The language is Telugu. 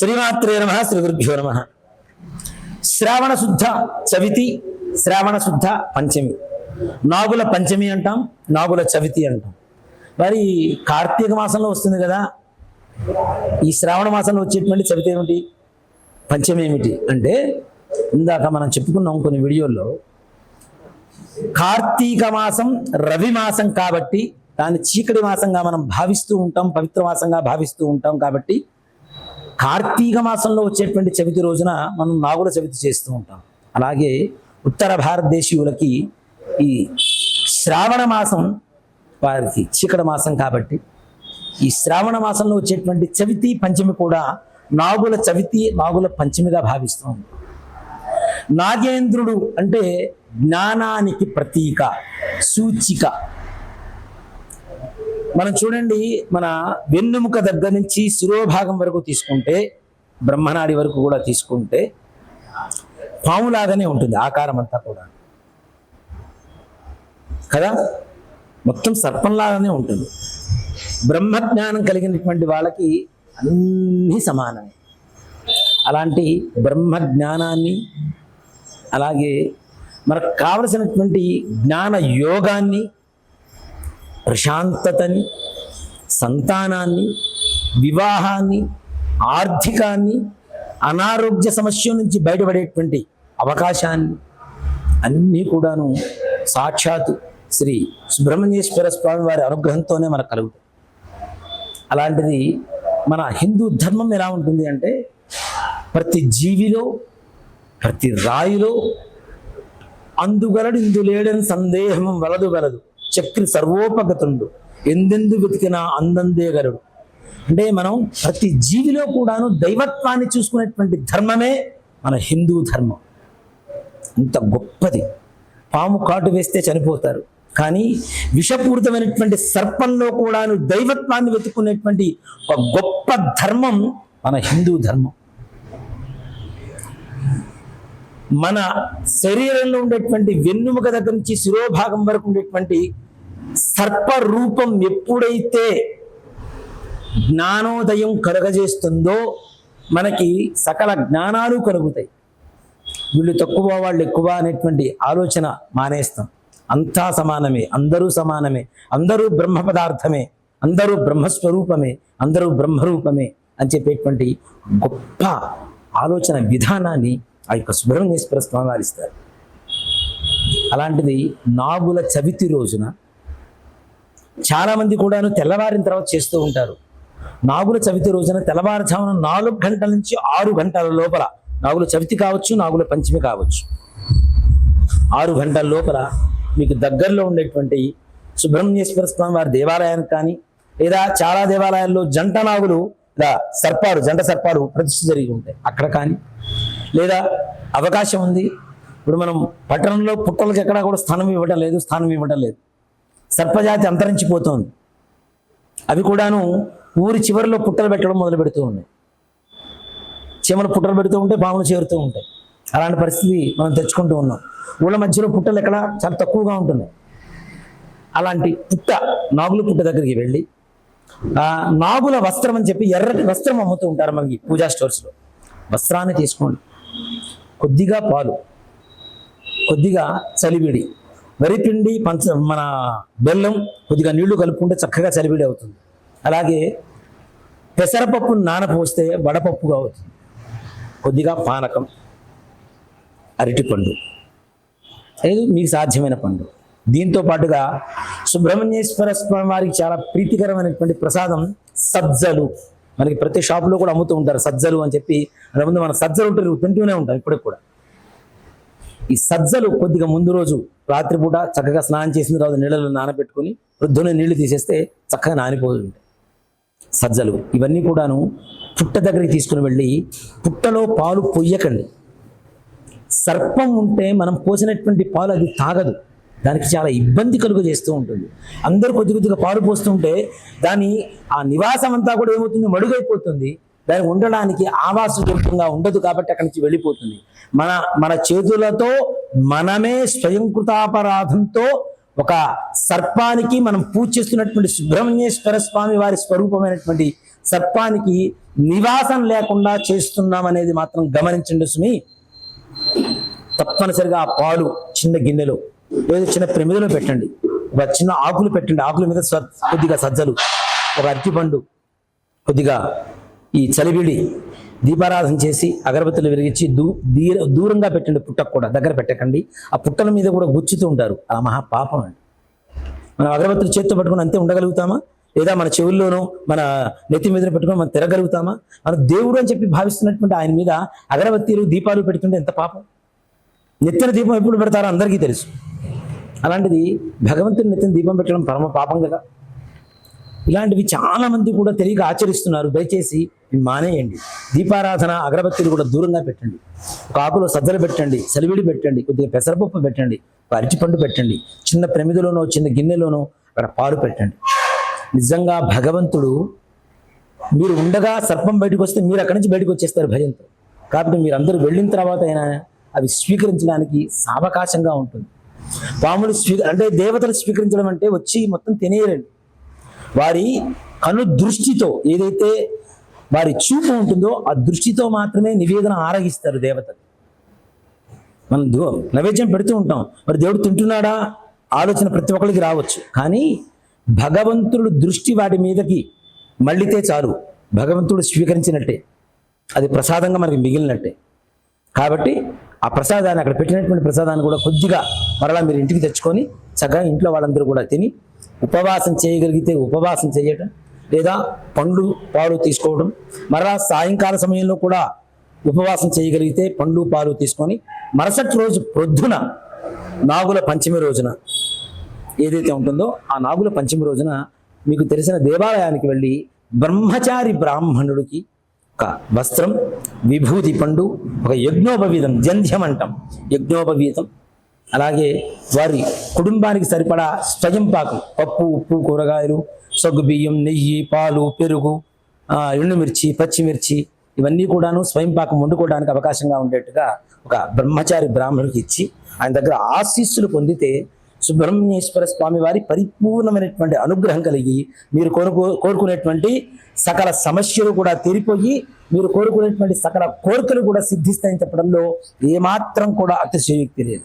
శ్రీమాత్రే నమ శ్రీ గురుభ్యో నమ. శ్రావణ శుద్ధ చవితి శ్రావణ శుద్ధ పంచమి. నాగుల పంచమి అంటాం నాగుల చవితి అంటాం. మరి కార్తీక మాసంలో వస్తుంది కదా ఈ శ్రావణ మాసంలో వచ్చేటువంటి చవితి ఏమిటి? పంచమి ఏమిటి? అంటే ఇందాక మనం చెప్పుకున్నాం కొన్ని వీడియోల్లో కార్తీక మాసం రవి మాసం కాబట్టి దాన్ని చీకటి మాసంగా మనం భావిస్తూ ఉంటాం పవిత్ర మాసంగా భావిస్తూ ఉంటాం కాబట్టి కార్తీక మాసంలో వచ్చేటువంటి చవితి రోజున మనం నాగుల చవితి చేస్తూ ఉంటాం. అలాగే ఉత్తర భారతదేశీయులకి ఈ శ్రావణ మాసం వారికి చీకటి మాసం కాబట్టి ఈ శ్రావణ మాసంలో వచ్చేటువంటి చవితి పంచమి కూడా నాగుల చవితి నాగుల పంచమిగా భావిస్తూ ఉంటాం. నాగేంద్రుడు అంటే జ్ఞానానికి ప్రతీక సూచిక. మనం చూడండి మన వెన్నుముక దగ్గర నుంచి శిరోభాగం వరకు తీసుకుంటే బ్రహ్మనాడి వరకు కూడా తీసుకుంటే పాములాగానే ఉంటుంది ఆకారం అంతా కూడా. కదా? మొత్తం సర్పంలాగానే ఉంటుంది. బ్రహ్మజ్ఞానం కలిగినటువంటి వాళ్ళకి అన్నీ సమానమే. అలాంటి బ్రహ్మజ్ఞానాన్ని అలాగే మనకు కావలసినటువంటి జ్ఞాన యోగాన్ని ప్రశాంతతని సంతానాన్ని వివాహాన్ని ఆర్థికాన్ని అనారోగ్య సమస్య నుంచి బయటపడేటువంటి అవకాశాన్ని అన్నీ కూడాను సాక్షాత్ శ్రీ సుబ్రహ్మణ్యేశ్వర స్వామి వారి అనుగ్రహంతోనే మనకు కలుగుతాయి. అలాంటిది మన హిందూ ధర్మం ఎలా ఉంటుంది అంటే ప్రతి జీవిలో ప్రతి రాయిలో అందుగలడు ఇందు లేడని సందేహం వలదు వలదు. చెక్కిన సర్వోపగతుండు. ఎందెందు వెతికినా అందందే గలడు అంటే మనం ప్రతి జీవిలో కూడాను దైవత్వాన్ని చూసుకునేటువంటి ధర్మమే మన హిందూ ధర్మం. అంత గొప్పది. పాము కాటు వేస్తే చనిపోతారు. కానీ విషపూరితమైనటువంటి సర్పంలో కూడాను దైవత్వాన్ని వెతుక్కునేటువంటి ఒక గొప్ప ధర్మం మన హిందూ ధర్మం. మన శరీరంలో ఉండేటువంటి వెన్నుముక దగ్గర నుంచి శిరోభాగం వరకు ఉండేటువంటి సర్ప రూపం ఎప్పుడైతే జ్ఞానోదయం కలుగజేస్తుందో మనకి సకల జ్ఞానాలు కలుగుతాయి. వీళ్ళు తక్కువ వాళ్ళు ఎక్కువ అనేటువంటి ఆలోచన మానేస్తాం. అంతా సమానమే అందరూ సమానమే అందరూ బ్రహ్మ పదార్థమే అందరూ బ్రహ్మస్వరూపమే అందరూ బ్రహ్మరూపమే అని చెప్పేటువంటి గొప్ప ఆలోచన విధానాన్ని ఆ యొక్క సుబ్రహ్మణ్యేశ్వర స్వామి వారిస్తారు అలాంటిది నాగుల చవితి రోజున చాలామంది కూడాను తెల్లవారిన తర్వాత చేస్తూ ఉంటారు. నాగుల చవితి రోజున తెల్లవారుజామున నాలుగు గంటల నుంచి ఆరు గంటల లోపల నాగుల చవితి కావచ్చు నాగుల పంచమి కావచ్చు. ఆరు గంటల లోపల మీకు దగ్గరలో ఉండేటువంటి సుబ్రహ్మణ్యేశ్వర స్వామి వారి దేవాలయానికి కానీ లేదా చాలా దేవాలయాల్లో జంట నాగులు ఇలా సర్పాలు జంట సర్పాలు ప్రతిష్ఠ జరిగి ఉంటాయి. అక్కడ కానీ లేదా అవకాశం ఉంది. ఇప్పుడు మనం పట్టణంలో పుట్టలకు ఎక్కడా కూడా స్థానం ఇవ్వటం లేదు స్థానం ఇవ్వడం లేదు. సర్పజాతి అంతరించిపోతోంది. అవి కూడాను ఊరి చివరిలో పుట్టలు పెట్టడం మొదలు పెడుతూ ఉన్నాయి. చీమలు పుట్టలు పెడుతూ ఉంటే పాములు చేరుతూ ఉంటాయి. అలాంటి పరిస్థితి మనం తెచ్చుకుంటూ ఉన్నాం. ఊళ్ళ మధ్యలో పుట్టలు ఎక్కడ? చాలా తక్కువగా ఉంటున్నాయి. అలాంటి పుట్ట నాగుల పుట్ట దగ్గరికి వెళ్ళి ఆ నాగుల వస్త్రం అని చెప్పి ఎర్రటి వస్త్రం అమ్ముతూ ఉంటారు మనకి పూజా స్టోర్స్లో వస్త్రాన్ని తీసుకోండి. కొద్దిగా పాలు కొద్దిగా చలివిడి వరిపిండి పంచ మన బెల్లం కొద్దిగా నీళ్ళు కలుపుకుంటే చక్కగా చలివిడి అవుతుంది. అలాగే పెసరపప్పు నానపోస్తే వడపప్పుగా అవుతుంది కొద్దిగా పానకం అరటిపండు అనేది మీకు సాధ్యమైన పండు. దీంతో పాటుగా సుబ్రహ్మణ్యేశ్వర స్వామి వారికి చాలా ప్రీతికరమైనటువంటి ప్రసాదం సజ్జలు. మనకి ప్రతి షాపులో కూడా అమ్ముతూ ఉంటారు సజ్జలు అని చెప్పి. అంతకుముందు మన సజ్జలు ఉంటారు తింటూనే ఉంటాం ఇప్పటికి కూడా. ఈ సజ్జలు కొద్దిగా ముందు రోజు రాత్రిపూట చక్కగా స్నానం చేసిన తర్వాత నీళ్ళలో నానబెట్టుకుని వృద్ధుని నీళ్ళు తీసేస్తే చక్కగా నానిపోయి ఉంటాయి సజ్జలు ఇవన్నీ కూడాను పుట్ట దగ్గరికి తీసుకుని వెళ్ళి పుట్టలో పాలు పొయ్యకండి. సర్పం ఉంటే మనం పోసినటువంటి పాలు అది తాగదు. దానికి చాలా ఇబ్బంది కలుగు చేస్తూ ఉంటుంది. అందరూ కొద్ది కొద్దిగా పాలు పోస్తుంటే దాని ఆ నివాసం అంతా కూడా ఏమవుతుంది? మడుగైపోతుంది. దానికి ఉండడానికి ఆవాసయోగ్యంగా ఉండదు కాబట్టి అక్కడి నుంచి వెళ్ళిపోతుంది. మన మన చేతులతో మనమే స్వయంకృతాపరాధంతో ఒక సర్పానికి మనం పూజ చేస్తున్నటువంటి సుబ్రహ్మణ్యేశ్వర స్వామి వారి స్వరూపమైనటువంటి సర్పానికి నివాసం లేకుండా చేస్తున్నాం అనేది మాత్రం గమనించండి సుమి. తప్పనిసరిగా ఆ పాలు చిన్న గిన్నెలో లేదా చిన్న ప్రమిదలో పెట్టండి. ఒక చిన్న ఆకులు పెట్టండి. ఆకుల మీద కొద్దిగా సజ్జలు ఒక అరటిపండు కొద్దిగా ఈ చలివిడి దీపారాధన చేసి అగరబత్తులు వెలిగించి దూ దీ దూరంగా పెట్టండి పుట్టకు కూడా దగ్గర పెట్టకండి. ఆ పుట్టల మీద కూడా గుచ్చుతూ ఉంటారు. ఆ మహా పాపం అండి. మనం అగరబత్తులు చేత్తో పట్టుకుని అంతే ఉండగలుగుతామా? లేదా మన చెవుల్లోనూ మన నెత్తి మీద పెట్టుకొని మనం తిరగలుగుతామా మనం దేవుడు అని చెప్పి భావిస్తున్నటువంటి ఆయన మీద అగరబత్తీలు దీపాలు పెడుతుంటే ఎంత పాపం. నెత్తిన దీపం ఎప్పుడు పెడతారో అందరికీ తెలుసు. అలాంటిది భగవంతుని నెత్తిన దీపం పెట్టడం పరమ పాపం కదా. ఇలాంటివి చాలా మంది కూడా తెలియక ఆచరిస్తున్నారు. దయచేసి మానేయండి. దీపారాధన అగరబత్తిని కూడా దూరంగా పెట్టండి. ఒక ఆకులో సజ్జలు పెట్టండి సలివిడి పెట్టండి కొద్దిగా పెసరపప్పు పెట్టండి అరిచిపండు పెట్టండి చిన్న ప్రమిదిలోనో చిన్న గిన్నెలోనో అక్కడ పాలు పెట్టండి. నిజంగా భగవంతుడు మీరు ఉండగా సర్పం బయటకు వస్తే మీరు అక్కడి నుంచి బయటకు వచ్చేస్తారు భయంతో. కాబట్టి మీరు అందరూ వెళ్ళిన తర్వాత అయినా అవి స్వీకరించడానికి సావకాశంగా ఉంటుంది. పాములు స్వీ అంటే దేవతలు స్వీకరించడం అంటే వచ్చి మొత్తం తినేయరండి. వారి కను దృష్టితో ఏదైతే వారి చూపు ఉంటుందో ఆ దృష్టితో మాత్రమే నివేదన ఆరగిస్తారు దేవతలు. మనం నైవేద్యం పెడుతూ ఉంటాం. మరి దేవుడు తింటున్నాడా? ఆలోచన ప్రతి ఒక్కరికి రావచ్చు. కానీ భగవంతుడు దృష్టి వాటి మీదకి మళ్ళితే చాలు. భగవంతుడు స్వీకరించినట్టే. అది ప్రసాదంగా మనకి మిగిలినట్టే. కాబట్టి ఆ ప్రసాదాన్ని అక్కడ పెట్టినటువంటి ప్రసాదాన్ని కూడా కొద్దిగా మరలా మీరు ఇంటికి తెచ్చుకొని చక్కగా ఇంట్లో వాళ్ళందరూ కూడా తిని ఉపవాసం చేయగలిగితే ఉపవాసం చేయటం లేదా పండ్లు పాలు తీసుకోవడం మరలా సాయంకాల సమయంలో కూడా ఉపవాసం చేయగలిగితే పండ్లు పాలు తీసుకొని మరుసటి రోజు ప్రొద్దున నాగుల పంచమి రోజున ఏదైతే ఉంటుందో ఆ నాగుల పంచమి రోజున మీకు తెలిసిన దేవాలయానికి వెళ్ళి బ్రహ్మచారి బ్రాహ్మణుడికి ఒక వస్త్రం విభూతి పండు ఒక యజ్ఞోపవీతం జంధ్యం అంటాం యజ్ఞోపవీతం. అలాగే వారి కుటుంబానికి సరిపడా స్వయం పాకం పప్పు ఉప్పు కూరగాయలు సగ్గు బియ్యం నెయ్యి పాలు పెరుగు ఎండుమిర్చి పచ్చిమిర్చి ఇవన్నీ కూడాను స్వయం పాకం వండుకోవడానికి అవకాశంగా ఉండేట్టుగా ఒక బ్రహ్మచారి బ్రాహ్మణుడికి ఇచ్చి ఆయన దగ్గర ఆశీస్సులు పొందితే సుబ్రహ్మణ్యేశ్వర స్వామి వారి పరిపూర్ణమైనటువంటి అనుగ్రహం కలిగి మీరు కోరుకో కోరుకునేటువంటి సకల సమస్యలు కూడా తీరిపోయి మీరు కోరుకునేటువంటి సకల కోరికలు కూడా సిద్ధిస్తాయని చెప్పడంలో ఏమాత్రం కూడా అతిశయోక్తి లేదు.